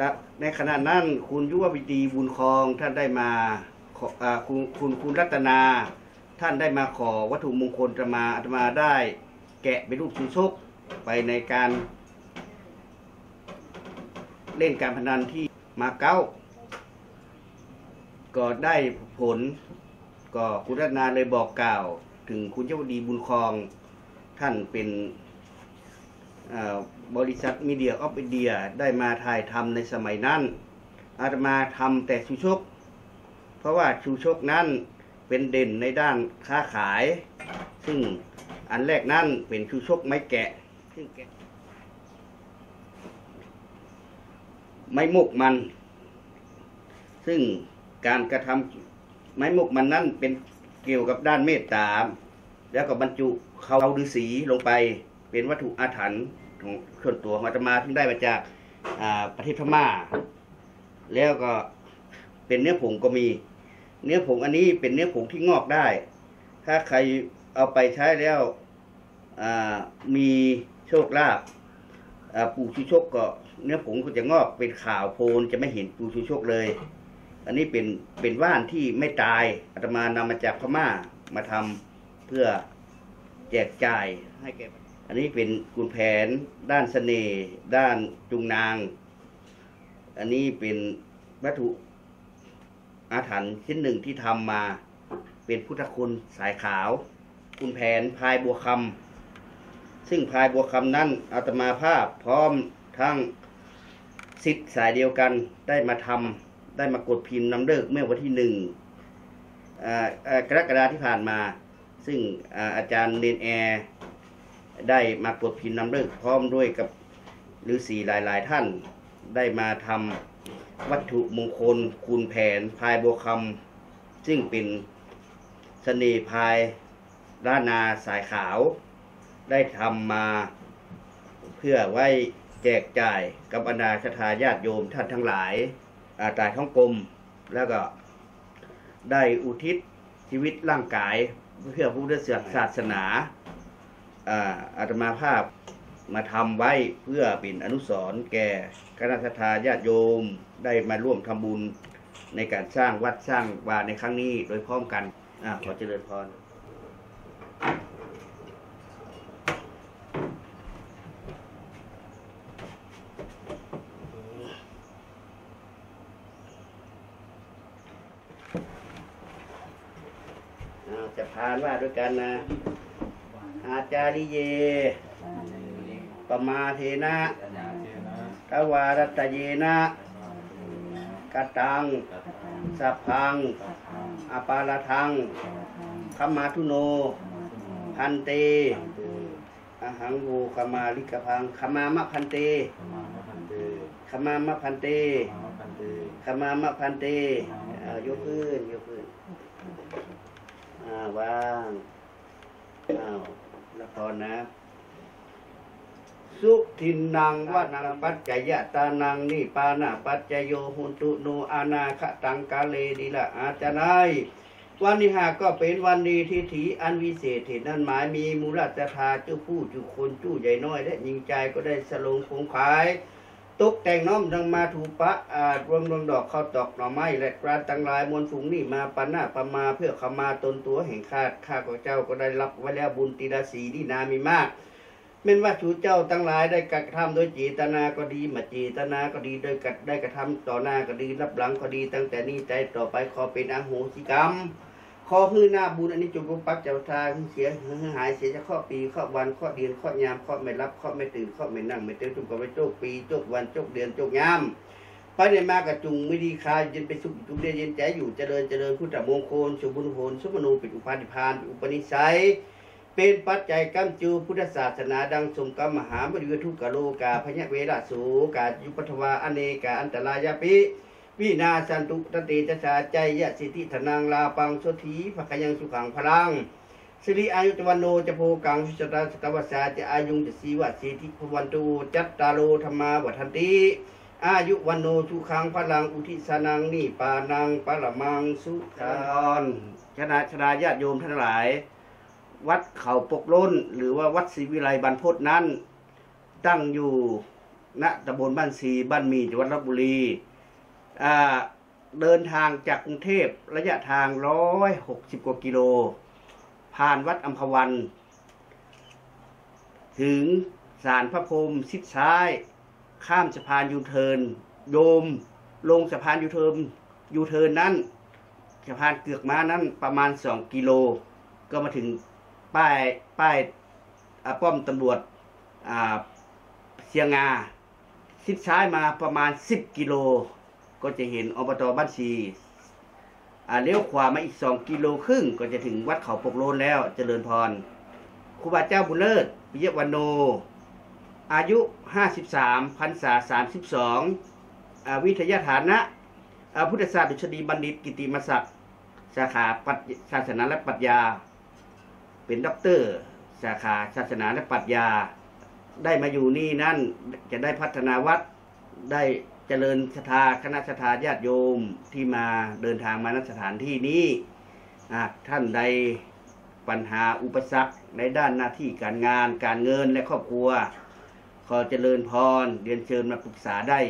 แต่ในขณะนั้นคุณยุววิตีบุญคองท่านได้มาคุณคุณคุณรัตนาท่านได้มาขอวัตถุมงคลอาตมาอาตมาได้แกะเป็นรูปชูชกไปในการเล่นการพนันที่มาเก๊าก็ได้ผล ก็คุณรัตนาเลยบอกกล่าว ถึงคุณเจ้าดีบุญคองท่านเป็น บริษัทมีเดียออฟอินเดียได้มาถ่ายทำในสมัยนั้น อาตมาทำแต่ชูชก เพราะว่าชูชกนั้นเป็นเด่นในด้านค้าขาย ซึ่งอันแรกนั้นเป็นชูชกไม้แกะซึ่งแกะ ไม้มุกมัน ซึ่งการกระทำไม้มุกมันนั่นเป็นเกี่ยวกับด้านเมตตา แล้วก็บรรจุเขาฤาษีลงไปเป็นวัตถุอาถรรพ์ ส่วนตัวของอาตมาที่ได้มาจากประเทศพม่า แล้วก็เป็นเนื้อผงก็มี เนื้อผงอันนี้เป็นเนื้อผงที่งอกได้ ถ้าใครเอาไปใช้แล้วมีโชคลาภปูชูชกก็เนื้อผงก็จะงอกเป็นขาวโพลนจะไม่เห็นปูชูชกเลย อันนี้เป็นเป็นว่านที่ไม่ตายอาตมานำมาจากพม่ามาทำเพื่อแจกจ่ายให้แก่ อันนี้เป็นกุนแผนด้านเสน่ห์ด้านจุงนาง อันนี้เป็นวัตถุอาถรรพ์ชิ้นหนึ่งที่ทำมา เป็นพุทธคุณสายขาวกุนแผนพายบัวคำซึ่งพายบัวคำนั้นอาตมาภาพพร้อมทั้งสิทธิ์สายเดียวกันได้มาทำได้มากดพิมพ์นำเลิกเมื่อวันที่หนึ่งกรกฎาที่ผ่านมา ซึ่งอาอาจารย์เนนแอร์ ได้มากดพิมพ์นำเลิกพร้อมด้วยกับฤาษีหลายๆท่านได้มาทำวัตถุมงคลคูณแผนพายบัวคำซึ่งเป็นเสน่ห์พายล้านนาสายขาว ได้ทำมาเพื่อไว้แจกจ่ายกับบรรดาคทาญาติโยมท่านทั้งหลายอาตายท้องกลม แล้วก็ได้อุทิศชีวิตร่างกายเพื่อพระพุทธศาสนา อาอาตมาภาพมาทำไว้เพื่อเป็นอนุสรณ์แก่คณะทาญาติโยมได้มาร่วมทำบุญในการสร้างวัดสร้างวาในครั้งนี้โดยพร้อมกันอาขอเจริญพรจะพานว่าด้วยกันนะาจาริเย ปมาเทนะทวารัตเยนะกตัง สัพพัง อปาลทังขมาทุโน พันเตอหังโวขมาลิกพังขมามะพันเตขมามะพันเตขมามะพันเตอ่ายกขึ้น ยกขึ้น อ่าวางอ้าว พรนะ สุทินนางวานังปัจจยตานังนี่ปานาปัจจโยหุนตุโนอานาคตังกาเลดีละอาจนายวันนี้หากก็เป็นวันดีที่ถีอันวิเศษเหตุนั้นหมายมีมูลศรัทธาเจ้าผู้จุคนจู้ใหญ่น้อยและยิงใจก็ได้สลงคงขาย ตกแต่งน้อมดังมาถูปะอาจรวมดวงดอกข้าวตอกหน่อไม้และปลาตังหลายมวลฝูงนี่มาปันหน้าปมาเพื่อขมาตนตัวแห่งข้าข้าของเจ้าก็ได้รับไว้แล้วบุญตีดาสีดีนามีมากเม่นว่าชูเจ้าทั้งหลายได้กระทำโดยเจตนาก็ดีมาเจตนาก็ดีโดยกัดได้กระทำต่อหน้าก็ดีรับหลังก็ดีตั้งแต่นี้ใจต่อไปขอเป็นอโหสิกรรม ขอพื้นหน้าบุญอันนี้จงปกปักเจ้าทางเสียหายเสียจะข้อปีข้อวันข้อเดือนข้อยามข้อไม่รับข้อไม่ตื่นข้อไม่นั่งไม่เต้นจุกไปโจกปีโจกวันโจกเดือนโจกยามไปในมากระจุงไม่ดีคายเย็นไปสุขจุกเดียเย็นใจอยู่เจริญเจริญพุทธมงคลสุบุญโหนสุมนเป็นอุปาทิพานอุปนิสัยเป็นปัจจัยกัมจูพุทธศาสนาดังสมกรรมมหาบริวทุกกะโลกาพญเวราสูกายุปทวาอเนกาอันตรายาปิ วินาสันตุตติจสาใจยะสิทธิธนังลาปังโสถีภคยังสุขังพลังสิริอายุจวันโนจะโพกังวิสตาสตวัสสาจะอายุจะสีวะสิทธิพวันตุจัตตาโลธรรมาวัฏันติอายุวันโนทุขังพลังอุทิสนังนี่ปานังปะละมังสุขานชนะชนาญาติโยมทั้งหลาย วัดเขาปกล้น หรือว่าวัดศรีวิไลบรรพตนั้น ตั้งอยู่ณตำบลบ้านซีบ้านมีจังหวัดลบบุรี เดินทางจากกรุงเทพระยะทาง 160 กว่ากิโล ผ่านวัดอัมพวัน ถึงศาลพระพรมชิดซ้าย ข้ามสะพานยูเทิร์นโยมลงสะพานยูเทิร์นยูเทิร์นนั้นสะพานเกือกม้านั้นประมาณ 2 กิโล ก็มาถึงป้ายป้ายป้อมตำรวจเชียงงาชิดซ้ายมาประมาณ 10 กิโล ก็จะเห็นอบตบ้านชีอ่าเลี้ยวขวามาอีก 2 กิโลครึ่ง ก็จะถึงวัดเขาปกโลนแล้วเจริญพรครูบาเจ้าบุญเลิศปิยวันโน อายุ 53พรรษา 32อ่าวิทยาฐานะ พุทธศาสตร์ดุษฎีบัณฑิตกิติมศักดิ์สาขาปรัชศาสนาและปรัชญา เป็นด็อกเตอร์ สาขาศาสนาและปรัชญา ได้มาอยู่นี่นั่นจะได้พัฒนาวัดได้ เจริญศรัทธาคณะศรัทธาญาติโยมที่มาเดินทางมาณสถานที่นี้หากท่านใดปัญหาอุปสรรคในด้านหน้าที่การงาน การเงินและครอบครัว ขอเจริญพรเรียนเชิญมาปรึกษาได้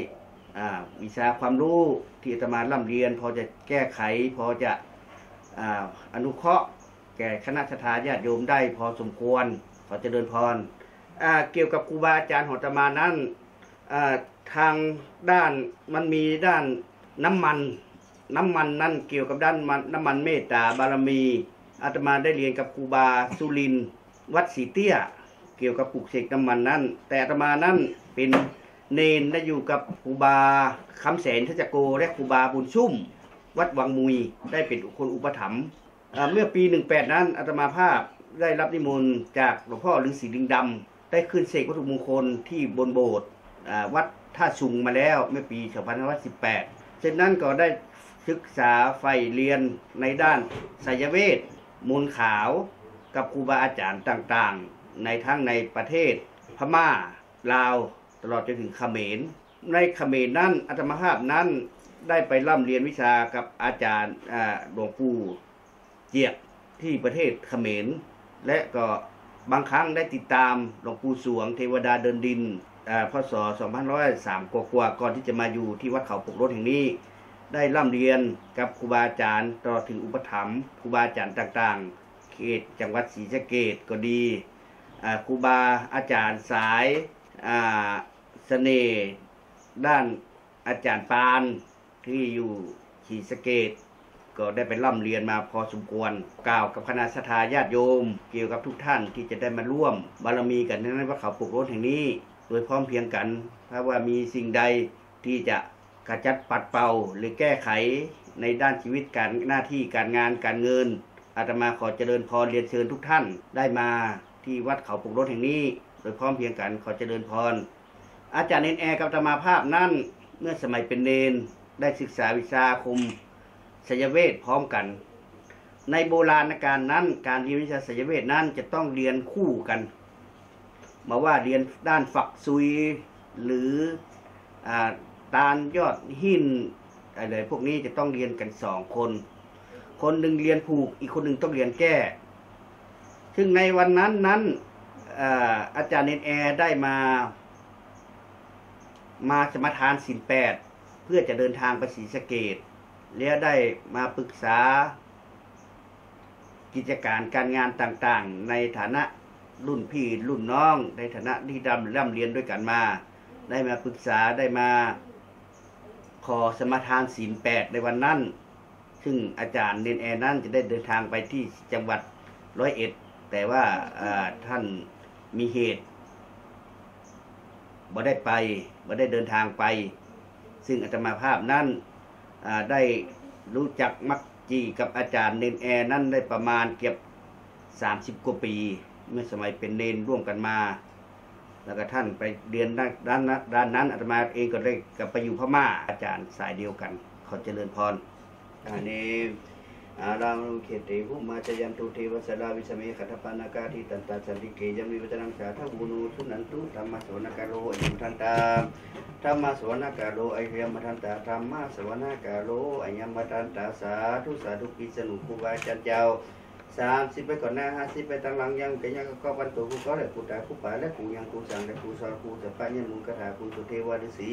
อ่าวิชาความรู้ที่อาตมาล่ำเรียน พอจะแก้ไข พอจะออนุเคราะห์ แก่คณะทาญาติโยมได้พอสมควร ขอเจริญพรเกี่ยวกับครูบาอาจารย์ของอาตมานั้นอ ทางด้านมันมีด้านน้ำมัน น้ำมันนั่นเกี่ยวกับด้านน้ำมันเมตตาบารมีอาตมาได้เรียนกับครูบาสุรินวัดศรีเตี้ย เกี่ยวกับปลูกเสกน้ำมันนั้นแต่อาตมานั้นเป็นเนนได้อยู่กับครูบาคำแสนทจโกและครูบาบุญชุ่ม วัดวังมุยได้เป็นคนอุปถัมภ์เมื่อปี18นั้นอาตมาภาพได้รับนิมนต์จากหลวงพ่อฤาษีลิงดำได้ขึ้นเสกวัตถุมงคลที่บนโบสถ์วัด ท่าชุงมาแล้วเมื่อปี 2518เช่นนั้นก็ได้ศึกษาใฝ่เรียนในด้านไสยเวทมนต์ขาวกับครูบาอาจารย์ต่างๆ ในทั้งในประเทศพม่าลาวตลอดจนถึงเขมร ในเขมรนั้นอัตมภาพนั้นได้ไปร่ำเรียนวิชากับอาจารย์หลวงปู่เจียกที่ประเทศเขมร และก็บางครั้งได้ติดตามหลวงปู่สวงเทวดาเดินดิน พศ2503กว่าๆก่อนที่จะมาอยู่ที่วัดเขาปกรถแห่งนี้ ได้ร่ำเรียนกับครูบาอาจารย์ตลอดถึงอุปถัมภ์ครูบาอาจารย์ต่างๆ เขตจังหวัดศรีสะเกดก็ดีอ่าครูบาอาจารย์สายอ่าเสน่ห์ด้านอาจารย์ปานที่อยู่ศรีสะเกดก็ได้ไปร่ำเรียนมาพอสมควร กล่าวกับคณะสัทาญาติโยม เกี่ยวกับทุกท่านที่จะได้มาร่วมบารมีกันในวัดเขาปลูกรถแห่งนี้ โดยพร้อมเพียงกันถ้าว่ามีสิ่งใดที่จะกระจัดปัดเป่าหรือแก้ไขในด้านชีวิตการหน้าที่การงานการเงิน อาตมาขอเจริญพรเรียนเชิญทุกท่านได้มาที่วัดเขาปลูกรถแห่งนี้ โดยพร้อมเพียงกันขอเจริญพร อาจารย์เนนแอร์กับอาตมาภาพนั้นเมื่อสมัยเป็นเนนได้ศึกษาวิชาคมสยเวทพร้อมกัน ในโบราณการนั้น การเรียนวิชาสยเวทนั้นจะต้องเรียนคู่กัน มาว่าเรียนด้านฝักซุยหรืออตาลยอดหินอะไรพวกนี้จะต้องเรียนกันสองคน คนหนึ่งเรียนผูก อีกคนหนึ่งต้องเรียนแก้ ซึ่งในวันนั้นนั้นอาอาจารย์เนนแอร์ได้มา มาสมทานสินแปดเพื่อจะเดินทางไปศรีสะเกดแล้วได้มาปรึกษากิจการการงานต่างๆ ในฐานะ รุ่นพี่รุ่นน้อง ในฐานะที่ดำร่ำเรียนด้วยกันมา ได้มาปรึกษาได้มาขอสมทานศีลแปดในวันนั้น ซึ่งอาจารย์เนนแอร์นั้นจะได้เดินทางไปที่จังหวัดร้อยเอ็ด แต่ว่าท่านมีเหตุบ่ได้ไปบ่ได้เดินทางไป ซึ่งอาตมาภาพนั้นได้รู้จักมักจีกับอาจารย์เนนแอร์นั้นได้ประมาณเกือบสามสิบกว่าปี เมื่อสมัยเป็นเนนร่วมกันมา แล้วก็ท่านไปเรียนด้านด้านนั้นด้านนั้นอาตมาเองก็ได้กลับไปอยู่พม่าอาจารย์สายเดียวกันขอเจริญพรอันนี้อารังเขติภูมาจยันตุเทวสลาวิสเมขัตปานากาทิตันตาสันติเกยมีวัจนังสาทบุนูสุนันตุธรรมสวนกาโลอิมทันตาธรรมสวนกาโลไอเยมทันตาธรรมสวนกาโลไอยมทันตาสาธุสาธุปิสนุครูบาจารย์เจ้า สามสิบไปก่อนหน้าห้าสิบไปตั้งหลังยังแต่ยังก็บรรทุกก็ได้กูตายกูป่าและกูยังกูสั่งและกูสอนกูจะป้ายันมุงกระถาคุณสุเทวาฤาษี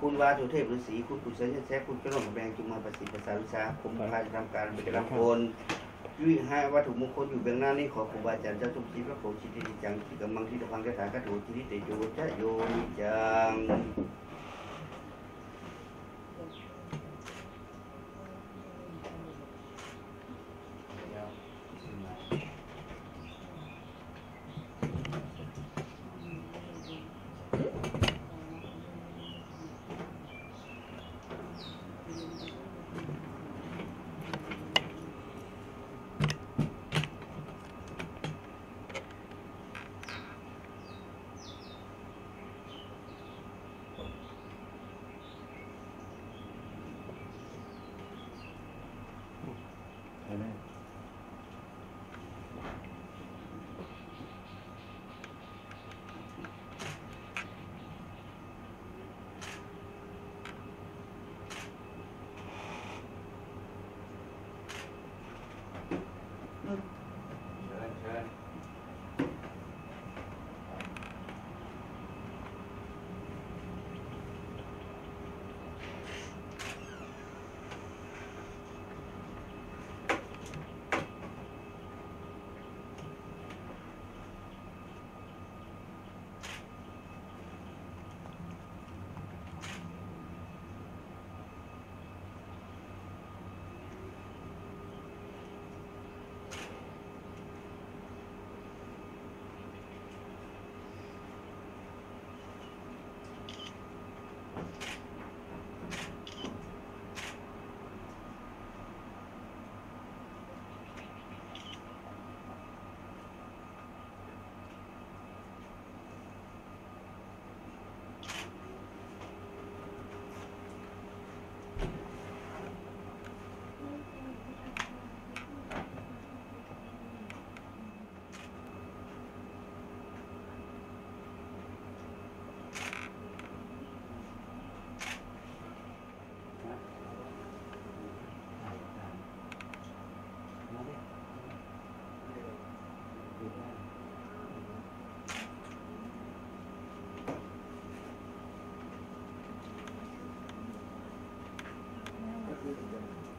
คุณวาสุเทพฤาษีคุณกุศลแท้คุณกระหล่ำแบงจุมาประสิทธิ์ภาษาวิชาคมพาทำการเป็นลำพลยุ้ยห้าวัตถุมงคลอยู่เบื้องหน้านี้ขอครูบาอาจารย์เจ้าทุกทีพระโพธิจิตติจังที่กำลังที่ตะพังกระถากระถูจิตติโยจะโยนิจัง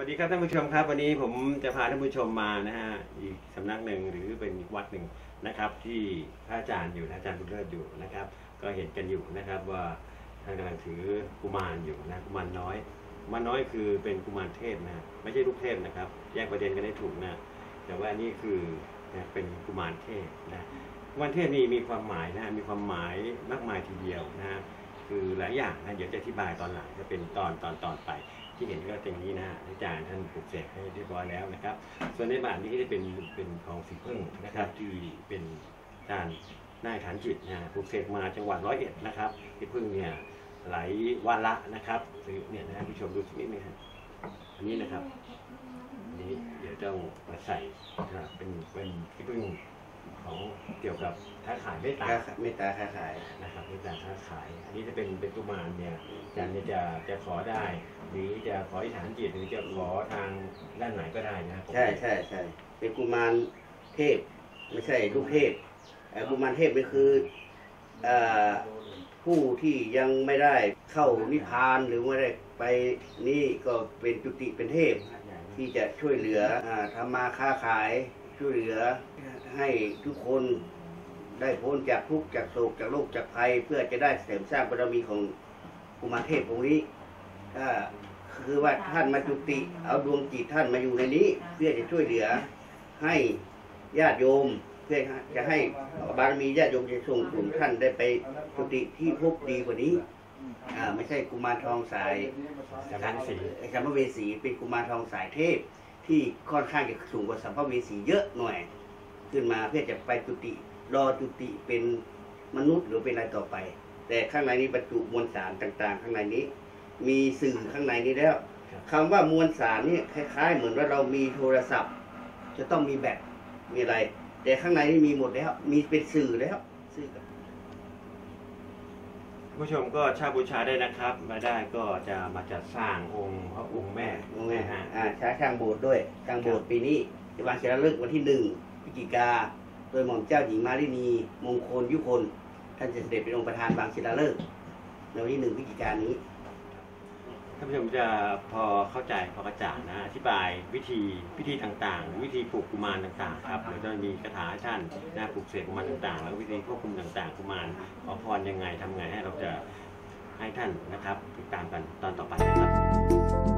วัสดีครับท่านผู้ชมครับ วันนี้ผมจะพาท่านผู้ชมมานะฮะอีกสำนักหนึ่งหรือเป็นอีกวัดหนึ่งนะครับ ที่พระอาจารย์อยู่นะอาจารย์บุญเลิศอยู่นะครับ ก็เห็นกันอยู่นะครับว่าท่านกำลังถือกุมารอยู่นะกุมารน้อยกุมารน้อยคือเป็นกุมารเทพนะไม่ใช่ลูกเทพนะครับ แยกประเด็นกันให้ถูกนะแต่ว่านี่คือนะเป็นกุมารเทพนะกุมารเทพนี่มีความหมายนะมีความหมายมากมายทีเดียวนะคือหลายอย่างนะเดี๋ยวจะอธิบายตอนหลังจะเป็นตอนตอนตอนไป ที่เห็นก็เป็นนี้นะฮะอาจารย์ท่านปลุกเสกให้เรียบร้อยแล้วนะครับ ส่วนในบาทนี้ก็จะเป็นเป็นของสีพึ่งนะครับที่เป็นด้านนายฐานจิตนะปลุกเสกมาจังหวัดร้อยเอ็ดนะครับสีพึ่งเนี่ยไหลวันละนะครับเนี่ยนะผู้ชมดูสักนิดไหมครับอันนี้นะครับนี้เดี๋ยวต้องมาใส่นะเป็นเป็นสีพึ่ง ของเกี่ยวกับค้าขายเมตตาค้าเมตตาค้าขายนะครับในการค้าขาย อันนี้จะเป็นเป็นกุมารเนี่ยอาจารย์เนี่ยจะจะขอได้ หรือจะขออธิษฐานจิตหรือจะขอทางด้านไหนก็ได้นะครับผมใช่ใช่ใช่เป็นกุมารเทพไม่ใช่ลูกเทพเอ่อกุมารเทพนี่คือเอ่อผู้ที่ยังไม่ได้เข้านิพพานหรือไม่ได้ไปนี่ก็เป็นจุติเป็นเทพ ที่จะช่วยเหลืออาทำมาค้าขายช่วยเหลือ ให้ทุกคนได้พ้นจากทุกข์จากโศกจากโรคจากภัย เพื่อจะได้เสริมสร้างบารมีของกุมารเทพองค์นี้ถ้าคือว่าท่านมาจุติ เอาดวงจิตท่านมาอยู่ในนี้ เพื่อจะช่วยเหลือให้ญาติโยม เพื่อจะให้บารมีญาติโยมจะส่งกลุ่มท่านได้ไปจุติที่ภพดีกว่านี้อ่าไม่ใช่กุมารทองสายสัมพันธ์สีไอ้สัมภเวสีเป็นกุมารทองสายเทพที่ค่อนข้างจะสูงกว่าสัมภเวสีเยอะหน่อย ขึ้นมาเพื่อจะไปจุติรอจุติเป็นมนุษย์หรือเป็นอะไรต่อไป แต่ข้างในนี้บรรจุมวลสารต่าง ๆ ข้างในนี้ มีสื่อข้างในนี้แล้วครับคำว่ามวลสารนี่คล้ายๆ เหมือนว่าเรามีโทรศัพท์ จะต้องมีแบตมีอะไร แต่ข้างในนี่มีหมดแล้ว มีเป็นสื่อแล้วสื่อกับผู้ชมก็เช่าบูชาได้นะครับ มาได้ก็จะมาจัดสร้างองค์พระองค์แม่องค์แม่นะฮะอ่าใช้ช่างโบสถ์ด้วยช่างโบสถ์ปีนี้จะวางเสร็จแล้วเลิกวันที่หนึ่ง พฤศจิกา โดยหม่อมเจ้าหญิงมารินี มงคลยุคน ท่านจะเสด็จเป็นองค์ประธานบางศิลาฤกษ์ในวันที่หนึ่งพฤศจิกานี้ ท่านผู้ชมจะพอเข้าใจพอกระจ่างนะอธิบายวิธีวิธีต่างๆ วิธีปลูกกุมารต่างๆครับเดี๋ยวจะมีคาถาท่านนะปลูกเสกกุมารต่างๆ แล้วก็วิธีควบคุมต่างๆกุมารขอพรยังไงทำไงให้เราจะให้ท่านนะครับติดตามกันตอนต่อไปนะครับ